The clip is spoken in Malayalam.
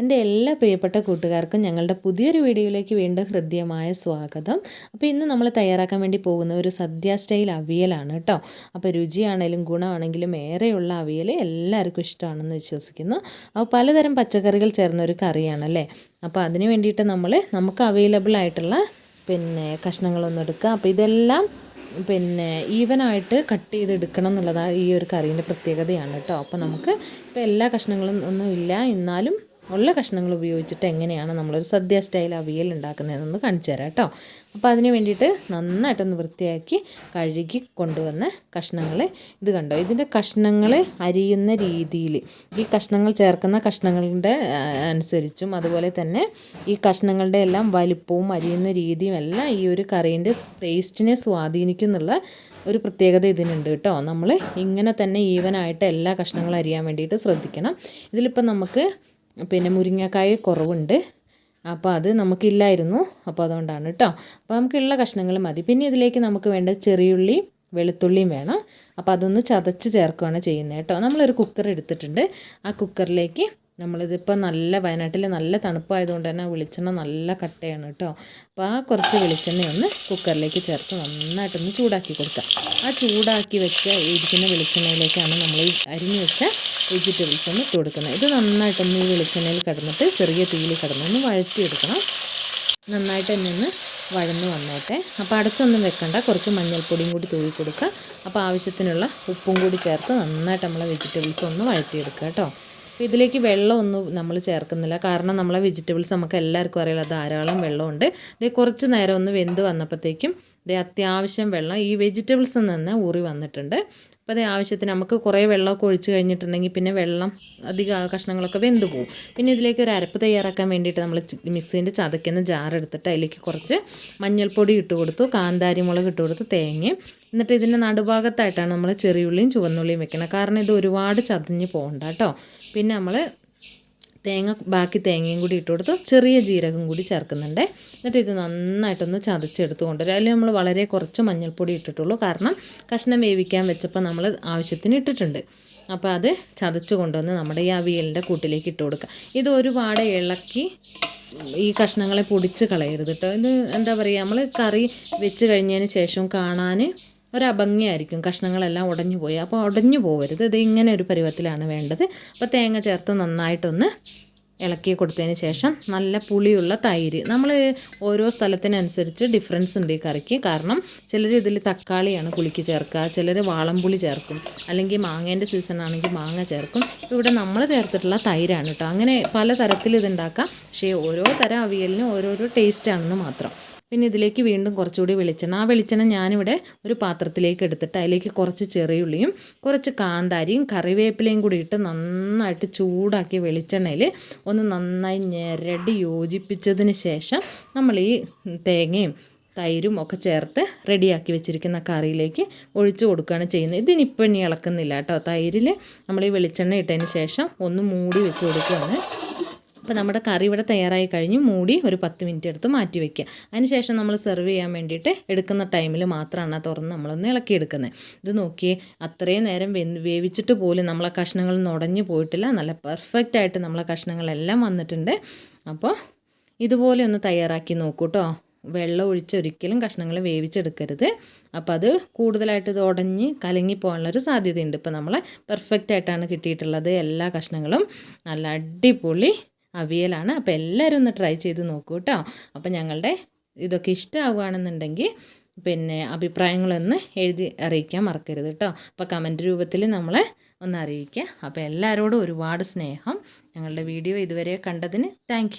എന്റെ എല്ലാ പ്രിയപ്പെട്ട കൂട്ടുകാർക്കും ഞങ്ങളുടെ പുതിയൊരു വീഡിയോയിലേക്ക് വീണ്ടും ഹൃദ്യമായ സ്വാഗതം. അപ്പോൾ ഇന്ന് നമ്മൾ തയ്യാറാക്കാൻ വേണ്ടി പോകുന്ന ഒരു സദ്യ സ്റ്റൈൽ അവിയലാണ് കേട്ടോ. അപ്പോൾ രുചിയാണെങ്കിലും ഗുണമാണെങ്കിലും ഏറെയുള്ള അവിയൽ എല്ലാവർക്കും ഇഷ്ടമാണെന്ന് വിശ്വസിക്കുന്നു. അപ്പോൾ പലതരം പച്ചക്കറികൾ ചേർന്ന ഒരു കറിയാണല്ലേ അപ്പോൾ അതിന് വേണ്ടിയിട്ട് നമ്മൾ നമുക്ക് അവൈലബിൾ ആയിട്ടുള്ള പിന്നെ കഷ്ണങ്ങളൊന്നും എടുക്കുക അപ്പോൾ ഇതെല്ലാം പിന്നെ ഈവനായിട്ട് കട്ട് ചെയ്ത് എടുക്കണം എന്നുള്ളതാണ് ഈ ഒരു കറീന്റെ പ്രത്യേകതയാണ് കേട്ടോ. അപ്പോൾ നമുക്ക് ഇപ്പോൾ എല്ലാ കഷ്ണങ്ങളും ഒന്നും ഇല്ല എന്നാലും ഉള്ള കഷ്ണങ്ങൾ ഉപയോഗിച്ചിട്ട് എങ്ങനെയാണ് നമ്മളൊരു സദ്യ സ്റ്റൈൽ അവിയൽ ഉണ്ടാക്കുന്നതെന്നൊന്ന് കാണിച്ചു തരാം കേട്ടോ. അപ്പോൾ അതിന് വേണ്ടിയിട്ട് നന്നായിട്ടൊന്ന് വൃത്തിയാക്കി കഴുകി കൊണ്ടുവന്ന കഷ്ണങ്ങൾ ഇത് കണ്ടോ? ഇതിന്റെ കഷ്ണങ്ങൾ അരിയുന്ന രീതിയിൽ ഈ കഷ്ണങ്ങൾ ചേർക്കുന്ന കഷ്ണങ്ങളുടെ അനുസരിച്ചും അതുപോലെ തന്നെ ഈ കഷ്ണങ്ങളുടെ എല്ലാം വലിപ്പവും അരിയുന്ന രീതിയും എല്ലാം ഈ ഒരു കറീന്റെ ടേസ്റ്റിനെ സ്വാധീനിക്കുന്നുള്ള ഒരു പ്രത്യേകത ഇതിനുണ്ട് കേട്ടോ. നമ്മൾ ഇങ്ങനെ തന്നെ ഈവനായിട്ട് എല്ലാ കഷ്ണങ്ങളും അരിയാൻ വേണ്ടിയിട്ട് ശ്രദ്ധിക്കണം. ഇതിലിപ്പോൾ നമുക്ക് പിന്നെ മുരിങ്ങക്കായ കുറവുണ്ട്. അപ്പോൾ അത് നമുക്കില്ലായിരുന്നു. അപ്പോൾ അതുകൊണ്ടാണ് കേട്ടോ അപ്പോൾ നമുക്കുള്ള കഷ്ണങ്ങൾ മതി. പിന്നെ ഇതിലേക്ക് നമുക്ക് വേണ്ട ചെറിയുള്ളി വെളുത്തുള്ളിയും വേണം. അപ്പോൾ അതൊന്ന് ചതച്ച് ചേർക്കുകയാണ് ചെയ്യുന്നത് കേട്ടോ നമ്മളൊരു കുക്കർ എടുത്തിട്ടുണ്ട്. ആ കുക്കറിലേക്ക് നമ്മളിതിപ്പോൾ നല്ല വയനാട്ടിൽ നല്ല തണുപ്പായതുകൊണ്ട് തന്നെ വെളിച്ചെണ്ണ നല്ല കട്ടയാണ് കേട്ടോ. അപ്പോൾ ആ കുറച്ച് വെളിച്ചെണ്ണ ഒന്ന് കുക്കറിലേക്ക് ചേർത്ത് നന്നായിട്ടൊന്ന് ചൂടാക്കി കൊടുക്കുക ആ ചൂടാക്കി വെച്ച ഇരിക്കുന്ന വെളിച്ചെണ്ണയിലേക്കാണ് നമ്മൾ ഈ അരിഞ്ഞ് വെച്ച വെജിറ്റബിൾസ് ഒന്ന് ഇട്ട് കൊടുക്കുന്നത്. ഇത് നന്നായിട്ടൊന്ന് ഈ വെളിച്ചെണ്ണയിൽ കിടന്നിട്ട് ചെറിയ തീയിൽ കിടന്നൊന്ന് വഴറ്റിയെടുക്കണം. നന്നായിട്ട് തന്നെ ഒന്ന് വഴന്ന് വന്നോട്ടെ. അപ്പോൾ അടച്ചൊന്നും വെക്കണ്ട. കുറച്ച് മഞ്ഞൾപ്പൊടിയും കൂടി തൂവി കൊടുക്കുക. അപ്പോൾ ആവശ്യത്തിനുള്ള ഉപ്പും കൂടി ചേർത്ത് നന്നായിട്ട് നമ്മളെ വെജിറ്റബിൾസ് ഒന്ന് വഴറ്റിയെടുക്കുക കേട്ടോ. ഇതിലേക്ക് വെള്ളമൊന്നും നമ്മൾ ചേർക്കുന്നില്ല. കാരണം നമ്മളെ വെജിറ്റബിൾസ് നമുക്ക് എല്ലാവർക്കും അറിയില്ല ധാരാളം വെള്ളമുണ്ട്. ഇത് കുറച്ച് നേരം ഒന്ന് വെന്ത് വന്നപ്പോഴത്തേക്കും ഇത് അത്യാവശ്യം വെള്ളം ഈ വെജിറ്റബിൾസ് നിന്ന് ഊറി വന്നിട്ടുണ്ട്. അപ്പോൾ അതേ ആവശ്യത്തിന് നമുക്ക് കുറേ വെള്ളമൊക്കെ ഒഴിച്ച് കഴിഞ്ഞിട്ടുണ്ടെങ്കിൽ പിന്നെ വെള്ളം അധിക കഷ്ണങ്ങളൊക്കെ വെന്ത് പോകും പിന്നെ ഇതിലേക്ക് ഒരു അരപ്പ് തയ്യാറാക്കാൻ വേണ്ടിയിട്ട് നമ്മൾ മിക്സീന്റെ ചതക്കുന്ന ജാർ എടുത്തിട്ട് അതിലേക്ക് കുറച്ച് മഞ്ഞൾപ്പൊടി ഇട്ട് കൊടുത്തു കാന്താരി മുളക് ഇട്ട് കൊടുത്തു തേങ്ങ എന്നിട്ട് ഇതിന്റെ നടുഭാഗത്തായിട്ടാണ് നമ്മൾ ചെറിയുള്ളിയും ചുവന്നുള്ളിയും വെക്കുന്നത് കാരണം ഇത് ഒരുപാട് ചതഞ്ഞ് പോകണ്ട കേട്ടോ. പിന്നെ നമ്മൾ തേങ്ങ ബാക്കി തേങ്ങയും കൂടി ഇട്ട് കൊടുത്ത് ചെറിയ ജീരകം കൂടി ചേർക്കുന്നുണ്ട്. എന്നിട്ട് ഇത് നന്നായിട്ടൊന്ന് ചതച്ചെടുത്ത് കൊണ്ടുവരും. അതിൽ നമ്മൾ വളരെ കുറച്ച് മഞ്ഞൾപ്പൊടി ഇട്ടിട്ടുള്ളൂ. കാരണം കഷ്ണം വേവിക്കാൻ വെച്ചപ്പോൾ നമ്മൾ ആവശ്യത്തിന് ഇട്ടിട്ടുണ്ട്. അപ്പോൾ അത് ചതച്ച് കൊണ്ടുവന്ന് നമ്മുടെ ഈ അവിയലിന്റെ കൂട്ടിലേക്ക് ഇട്ട് കൊടുക്കുക ഇത് ഒരുപാട് ഇളക്കി ഈ കഷ്ണങ്ങളെ പൊടിച്ച് കളയരുത് കേട്ടോ ഇത് എന്താ പറയുക നമ്മൾ കറി വെച്ച് കഴിഞ്ഞതിന് ശേഷം കാണാൻ ഒരഭംഗിയായിരിക്കും. കഷ്ണങ്ങളെല്ലാം ഉടഞ്ഞു പോയി. അപ്പോൾ ഉടഞ്ഞു പോകരുത് ഇത് ഇങ്ങനെ ഒരു പരുവത്തിലാണ് വേണ്ടത്. അപ്പോൾ തേങ്ങ ചേർത്ത് നന്നായിട്ടൊന്ന് ഇളക്കി കൊടുത്തതിന് ശേഷം നല്ല പുളിയുള്ള തൈര്. നമ്മൾ ഓരോ സ്ഥലത്തിനനുസരിച്ച് ഡിഫറൻസ് ഉണ്ട് ഈ കറിക്ക്. കാരണം ചിലർ ഇതിൽ തക്കാളിയാണ് പുളിക്ക് ചേർക്കുക. ചിലർ വാളംപുളി ചേർക്കും. അല്ലെങ്കിൽ മാങ്ങേന്റെ സീസൺ ആണെങ്കിൽ മാങ്ങ ചേർക്കും. ഇവിടെ നമ്മൾ ചേർത്തിട്ടുള്ള തൈരാണ് കേട്ടോ. അങ്ങനെ പല തരത്തിൽ ഇതുണ്ടാക്കാം പക്ഷേ ഓരോ തരം അവിയലിനും ഓരോരോ ടേസ്റ്റാണെന്ന് മാത്രം. പിന്നെ ഇതിലേക്ക് വീണ്ടും കുറച്ചുകൂടി വെളിച്ചെണ്ണ. ആ വെളിച്ചെണ്ണ ഞാനിവിടെ ഒരു പാത്രത്തിലേക്ക് എടുത്തിട്ട് അതിലേക്ക് കുറച്ച് ചെറിയുള്ളിയും കുറച്ച് കാന്താരിയും കറിവേപ്പിലയും കൂടി ഇട്ട് നന്നായിട്ട് ചൂടാക്കി വെളിച്ചെണ്ണയിൽ ഒന്ന് നന്നായി ഞെരടി യോജിപ്പിച്ചതിന് ശേഷം നമ്മൾ ഈ തേങ്ങയും തൈരും ഒക്കെ ചേർത്ത് റെഡിയാക്കി വെച്ചിരിക്കുന്ന കറിയിലേക്ക് ഒഴിച്ചു കൊടുക്കുകയാണ് ചെയ്യുന്നത്. ഇതിനിപ്പോൾ ഇനി ഇളക്കുന്നില്ല കേട്ടോ. തൈരിൽ നമ്മൾ ഈ വെളിച്ചെണ്ണ ഇട്ടതിന് ശേഷം ഒന്ന് മൂടി വെച്ച് കൊടുക്കുകയാണ്. അപ്പോൾ നമ്മുടെ കറി ഇവിടെ തയ്യാറായി കഴിഞ്ഞു. മൂടി ഒരു പത്ത് മിനിറ്റ് എടുത്ത് മാറ്റി വയ്ക്കുക അതിനുശേഷം നമ്മൾ സെർവ് ചെയ്യാൻ വേണ്ടിയിട്ട് എടുക്കുന്ന ടൈമിൽ മാത്രമാണ് ആ തുറന്ന് നമ്മളൊന്ന് ഇളക്കിയെടുക്കുന്നത് ഇത് നോക്കിയേ അത്രയും നേരം വേവിച്ചിട്ട് പോലും നമ്മളെ കഷ്ണങ്ങൾ നുടഞ്ഞു പോയിട്ടില്ല. നല്ല പെർഫെക്റ്റ് ആയിട്ട് നമ്മളെ കഷ്ണങ്ങളെല്ലാം വന്നിട്ടുണ്ട്. അപ്പോൾ ഇതുപോലെ ഒന്ന് തയ്യാറാക്കി നോക്കൂ കേട്ടോ വെള്ളം ഒഴിച്ച് ഒരിക്കലും കഷ്ണങ്ങൾ വേവിച്ചെടുക്കരുത്. അപ്പോൾ അത് കൂടുതലായിട്ട് ഇത് ഉടഞ്ഞ് കലങ്ങി പോകാനുള്ളൊരു സാധ്യതയുണ്ട്. ഇപ്പോൾ നമ്മളെ പെർഫെക്റ്റ് ആയിട്ടാണ് കിട്ടിയിട്ടുള്ളത് എല്ലാ കഷ്ണങ്ങളും. നല്ല അടിപൊളി അവിയലാണ്. അപ്പോൾ എല്ലാവരും ഒന്ന് ട്രൈ ചെയ്ത് നോക്കൂ കേട്ടോ അപ്പോൾ ഞങ്ങളുടെ ഇതൊക്കെ ഇഷ്ടമാവുകയാണെന്നുണ്ടെങ്കിൽ പിന്നെ അഭിപ്രായങ്ങളൊന്ന് എഴുതി അറിയിക്കാൻ മറക്കരുത് കേട്ടോ അപ്പോൾ കമന്റ് രൂപത്തിൽ നമ്മളെ ഒന്ന് അറിയിക്കുക. അപ്പോൾ എല്ലാവരോടും ഒരുപാട് സ്നേഹം. ഞങ്ങളുടെ വീഡിയോ ഇതുവരെ കണ്ടതിന് താങ്ക്